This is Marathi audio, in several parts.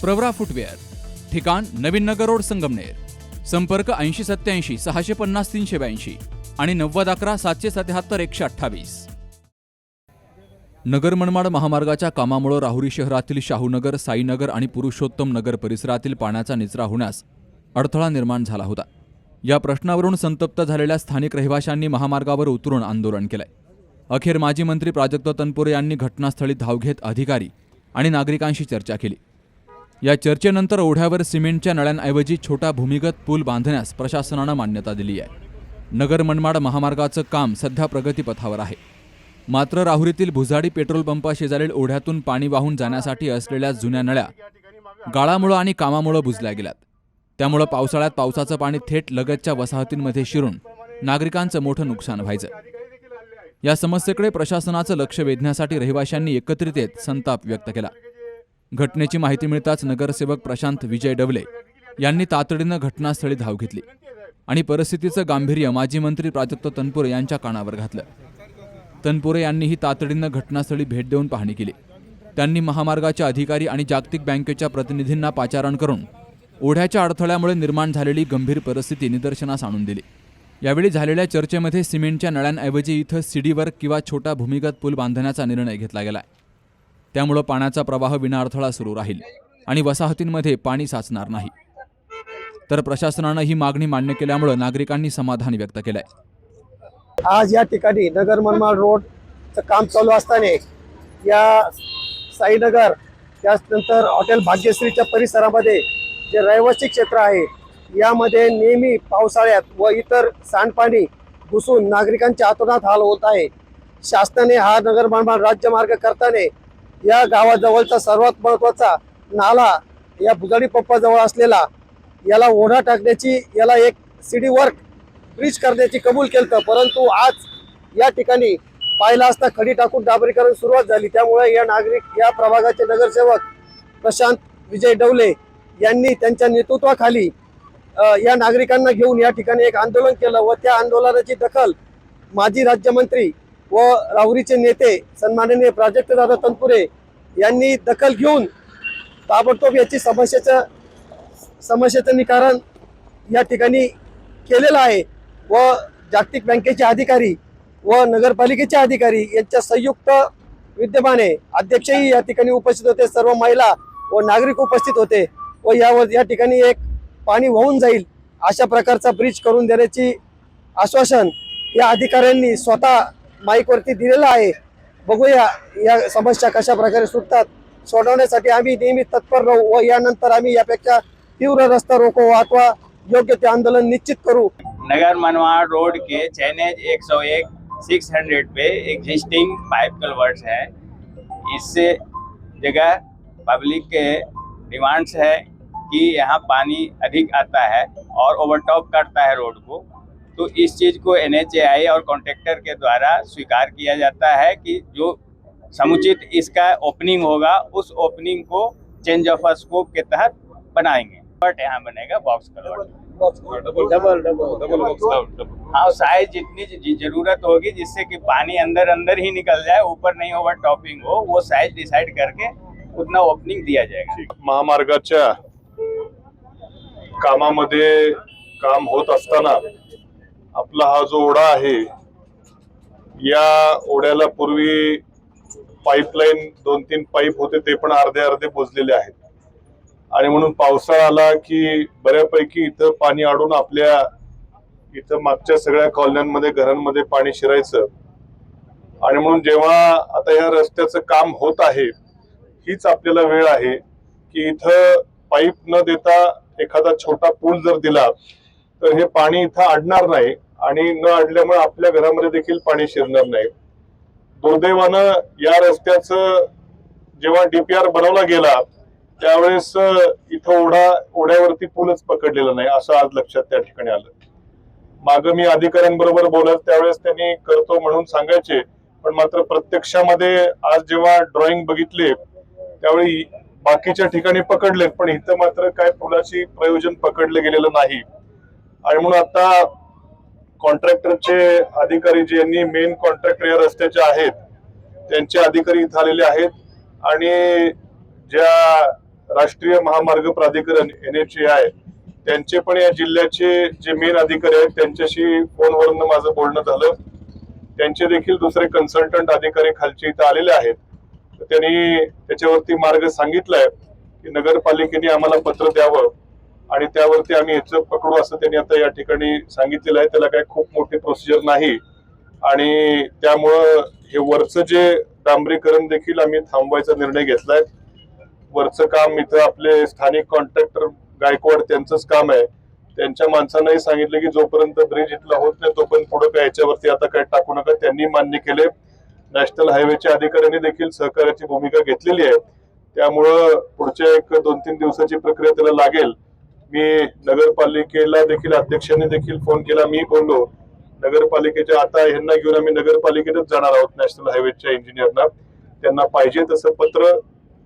प्रवरा फुटवेअर ठिकाण नवीन नगर रोड संगमनेर संपर्क ऐंशी सत्याऐंशी सहाशे पन्नास तीनशे ब्याऐंशी आणि नव्वद अकरा सातशे सत्याहत्तर एकशे अठ्ठावीस. नगर मनमाड महामार्गाच्या कामामुळे राहुरी शहरातील शाहूनगर साईनगर आणि पुरुषोत्तम नगर परिसरातील पाण्याचा निचरा होण्यास अडथळा निर्माण झाला होता. या प्रश्नावरून संतप्त झालेल्या स्थानिक रहिवाशांनी महामार्गावर उतरून आंदोलन केलंय. अखेर माजी मंत्री प्राजक्त तनपुरे यांनी घटनास्थळी धाव घेत अधिकारी आणि नागरिकांशी चर्चा केली. या चर्चेनंतर ओढ्यावर सिमेंटच्या नळ्यांऐवजी छोटा भूमिगत पूल बांधण्यास प्रशासनानं मान्यता दिली आहे. नगर मनमाड महामार्गाचं काम सध्या प्रगतीपथावर आहे. मात्र राहुरीतील भुजाडी पेट्रोल पंपाशेजारील ओढ्यातून पाणी वाहून जाण्यासाठी असलेल्या जुन्या नळ्या गाळामुळं आणि कामामुळं बुजल्या गेल्यात. त्यामुळं पावसाळ्यात पावसाचं पाणी थेट लगतच्या वसाहतींमध्ये शिरून नागरिकांचं मोठं नुकसान व्हायचं. या समस्येकडे प्रशासनाचं लक्ष वेधण्यासाठी रहिवाशांनी एकत्रित येत संताप व्यक्त केला. घटनेची माहिती मिळताच नगरसेवक प्रशांत विजय डवले यांनी तातडीनं घटनास्थळी धाव घेतली आणि परिस्थितीचं गांभीर्य माजी मंत्री प्राजक्त तनपुरे यांच्या कानावर घातलं. तनपुरे यांनीही तातडीनं घटनास्थळी भेट देऊन पाहणी केली. त्यांनी महामार्गाच्या अधिकारी आणि जागतिक बँकेच्या प्रतिनिधींना पाचारण करून ओढ्याच्या अडथळ्यामुळे निर्माण झालेली गंभीर परिस्थिती निदर्शनास आणून दिली. यावेळी झालेल्या चर्चेमध्ये सिमेंटच्या नळ्यांऐवजी इथं सीडीवर किंवा छोटा भूमिगत पूल बांधण्याचा निर्णय घेतला गेलाय. त्यामुळं पाण्याचा प्रवाह विनाअडथळा सुरू राहील आणि वसाहतींमध्ये पाणी साचणार नाही. तर प्रशासनानं ही मागणी मान्य केल्यामुळं नागरिकांनी समाधान व्यक्त केलंय. आज या ठिकाणी नगर मनमाड रोडचं काम चालू असताना या साईनगर त्यानंतर हॉटेल भाग्यश्रीच्या परिसरामध्ये जे रहिवासी क्षेत्र आहे यामध्ये नेहमी पावसाळ्यात व इतर सांडपाणी घुसून नागरिकांच्या आतोनात हाल होत आहे. शासनाने हा नगर मनमाड राज्यमार्ग करताना या गावाजवळचा सर्वात महत्त्वाचा नाला या भुजाडी पप्पाजवळ असलेला याला ओढा टाकण्याची याला एक सिडी वर्क ब्रिज करण्याची कबूल केलं परंतु आज या ठिकाणी पाहिला असता खडी टाकून डांबरीकरण सुरुवात झाली. त्यामुळे या नागरिक या प्रभागाचे नगरसेवक प्रशांत विजय डवले यांनी त्यांच्या नेतृत्वाखाली या नागरिकांना घेऊन या ठिकाणी एक आंदोलन केलं व त्या आंदोलनाची दखल माजी राज्यमंत्री व राहुरीचे नेते सन्माननीय प्राजक्तदादा तनपुरे यांनी दखल घेऊन ताबडतोब याची समस्येचं समस्येचं निकारण या ठिकाणी केलेलं आहे. व जागतिक बँकेचे अधिकारी व नगरपालिकेचे अधिकारी यांच्या संयुक्त विद्यमाने अध्यक्षही या ठिकाणी उपस्थित होते. सर्व महिला व नागरिक उपस्थित होते व यावर या ठिकाणी एक पाणी वाहून जाईल अशा प्रकारचा ब्रिज करून देण्याची आश्वासन या अधिकाऱ्यांनी स्वतः माईकवरती दिलेलं आहे. बघूया या समस्या कशा प्रकारे सुटतात. सोडवण्यासाठी आम्ही नेहमी तत्पर राहू व यानंतर आम्ही यापेक्षा तीव्र रस्ता रोको अथवा योग्य ते आंदोलन निश्चित करू. नगर मनवाड़ रोड के चैनेज 101 600 पे एग्जिस्टिंग पाइप कलवर्ट्स है। इससे जगह पब्लिक के डिमांड्स है कि यहाँ पानी अधिक आता है और ओवरटॉप करता है रोड को। तो इस चीज़ को एनएचएआई और कॉन्ट्रेक्टर के द्वारा स्वीकार किया जाता है कि जो समुचित इसका ओपनिंग होगा उस ओपनिंग को चेंज ऑफ़ स्कोप के तहत बनाएँगे। बट यहाँ बनेगा बॉक्स कलवर्ट डबल डबल हाँ साइज़ जितनी ज- ज़रूरत होगी जिससे कि पानी अंदर अंदर ही निकल जाए ऊपर नहीं ओवर टॉपिंग हो वो साइज़ डिसाइड करके उतना ओपनिंग दिया जाएगा। महामार्गाच्या कामामध्ये काम होत असताना आपला हा जो ओढा आहे या ओढ्याला पूर्वी पाईपलाईन दोन तीन पाईप होते ते पण अर्धे अर्धे बुजलेले आहेत. आणि म्हणून पावसाळा आला की बऱ्यापैकी इथं पाणी अडून आपल्या इथं मागच्या सगळ्या कॉलन्यांमध्ये घरांमध्ये पाणी शिरायचं. आणि म्हणून जेव्हा आता या रस्त्याचं काम होत आहे हीच आपल्याला वेळ आहे की इथं पाईप न देता एखादा छोटा पूल जर दिला तर हे पाणी इथं अडणार नाही आणि न अडल्यामुळे आपल्या घरामध्ये देखील पाणी शिरणार नाही. दुर्दैवानं या रस्त्याचं जेव्हा डीपीआर बनवला गेला त्यावेळेस इथं ओढा ओढ्यावरती पूलच पकडलेला नाही असं आज लक्षात त्या ठिकाणी आलं. माग मी अधिकाऱ्यांबरोबर बोलत त्यावेळेस त्यांनी करतो म्हणून सांगायचे पण मात्र प्रत्यक्षामध्ये आज जेव्हा ड्रॉइंग बघितले त्यावेळी बाकीच्या ठिकाणी पकडले पण इथं मात्र काय पुलाची प्रयोजन पकडले गेलेलं नाही. आणि म्हणून आता कॉन्ट्रॅक्टरचे अधिकारी जे यांनी मेन कॉन्ट्रॅक्टर या रस्त्याचे आहेत त्यांचे अधिकारी इथं आलेले आहेत. आणि ज्या राष्ट्रीय महामार्ग प्राधिकरण एन एच ए आहे त्यांचे पण या जिल्ह्याचे जे मेन अधिकारी आहेत त्यांच्याशी फोनवरून माझं बोलणं झालं. त्यांचे देखील दुसरे कन्सल्टंट अधिकारी खालचे इथं आलेले आहेत. तर त्यांनी त्याच्यावरती मार्ग सांगितलाय की नगरपालिकेने आम्हाला पत्र द्यावं. आणि त्यावरती आम्ही याचं पकडू असं त्यांनी आता या ठिकाणी सांगितलेलं आहे. त्याला काही खूप मोठी प्रोसिजर नाही. आणि त्यामुळं हे वरचं जे डांबरीकरण देखील आम्ही थांबवायचा निर्णय घेतलाय. वरचं काम इथं आपले स्थानिक कॉन्ट्रॅक्टर गायकवाड त्यांचंच काम आहे. त्यांच्या माणसांनाही सांगितलं की जोपर्यंत ब्रिज इथला होत नाही तोपर्यंत पुढे काय याच्यावरती आता काय टाकू नका. त्यांनी मान्य केले. नॅशनल हायवेच्या अधिकाऱ्यांनी देखील सहकार्याची भूमिका घेतलेली आहे. त्यामुळं पुढच्या एक दोन तीन दिवसाची प्रक्रिया त्याला लागेल. मी नगरपालिकेला देखील अध्यक्षांनी देखील फोन केला. मी बोललो नगरपालिकेच्या आता ह्यांना घेऊन आम्ही नगरपालिकेतच जाणार आहोत नॅशनल हायवेच्या इंजिनियरना त्यांना पाहिजे तसं पत्र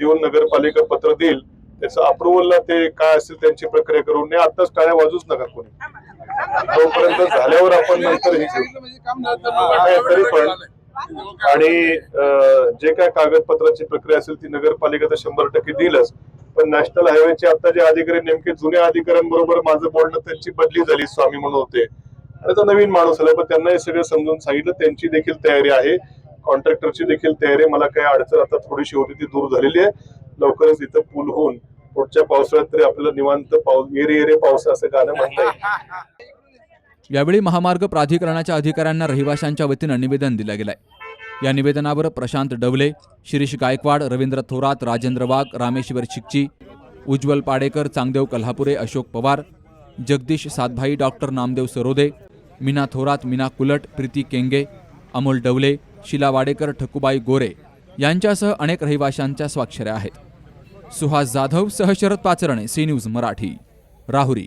देऊन नगरपालिका पत्र देईल. त्याचं अप्रुव्हलला ते काय असेल त्यांची प्रक्रिया करून नाही आताच टाळ्या वाजूच नका कोणी. तोपर्यंत झाल्यावर आपण नंतर हे घेऊ. तरी पण. आणि जे काय कागदपत्राची प्रक्रिया असेल ती नगरपालिका तर शंभर टक्के देईलच. पण नॅशनल हायवेचे आता जे अधिकारी नेमके जुन्या अधिकाऱ्यांबरोबर माझं बोलणं त्यांची बदली झाली स्वामी म्हणून होते. आणि तो नवीन माणूस आला पण त्यांना हे सगळं समजून सांगितलं. त्यांची देखील तयारी आहे. कॉन्ट्रॅक्टरची देखील तयारी मला काही अडचण आता थोडीशी होती ती दूर झालेली आहे. लवकरच इथं पूल होऊन पुढच्या पावसाळ्यात तरी आपल्याला निवांत पाऊस येरे येरे पाऊस असं गाणं म्हणता येईल. यावेळी महामार्ग प्राधिकरणाच्या अधिकाऱ्यांना रहिवाशांच्या वतीनं निवेदन दिलं गेलंय. या निवेदनावर प्रशांत डवले शिरीष गायकवाड रवींद्र थोरात राजेंद्र वाघ रामेश्वर शिकची उज्ज्वल पाडेकर चांगदेव कल्हापुरे अशोक पवार जगदीश सातभाई डॉक्टर नामदेव सरोदे मीना थोरात मीना कुलट प्रीती केंगे अमोल डवले शिला वाडेकर ठकुबाई गोरे यांच्यासह अनेक रहिवाशांच्या स्वाक्षऱ्या आहेत. सुहास जाधव सह शरद पाचरणे सी न्यूज मराठी राहुरी.